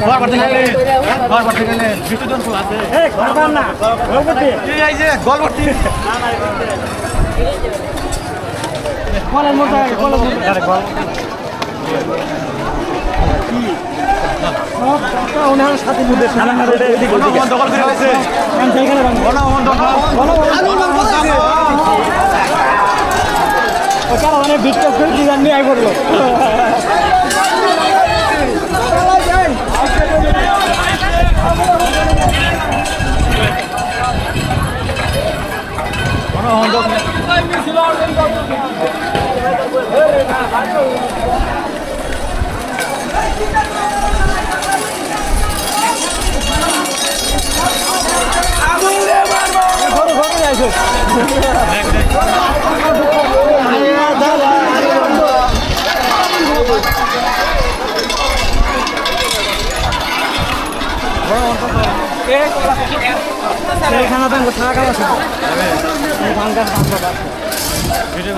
ঘর পাঠে গেলে ঘর আছে এই কলের মতো কলের মতো আরে দখল মানে বিটকস করে ডিজাইন নিয়ে আই পড়ল গণভবন দখল ঘরে ঘরে এইখানে তো ছাড়া খাওয়া আছে ভাঙ্গার ভাঙ্গা ভিডিও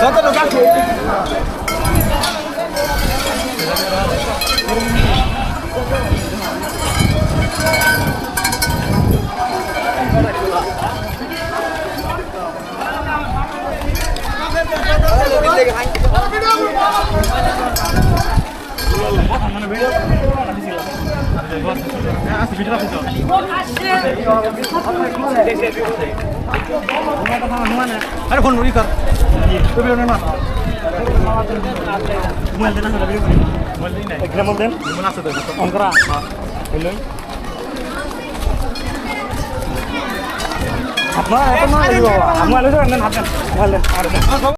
ভিডিও আছে Thank আছে আরে ফোন কর। মোবাইল দেনা। মোবাইল দেন তো। অঙ্করা। হইলেন আপনার এত না বাবা। আমার হাত দেন। হাত দেন।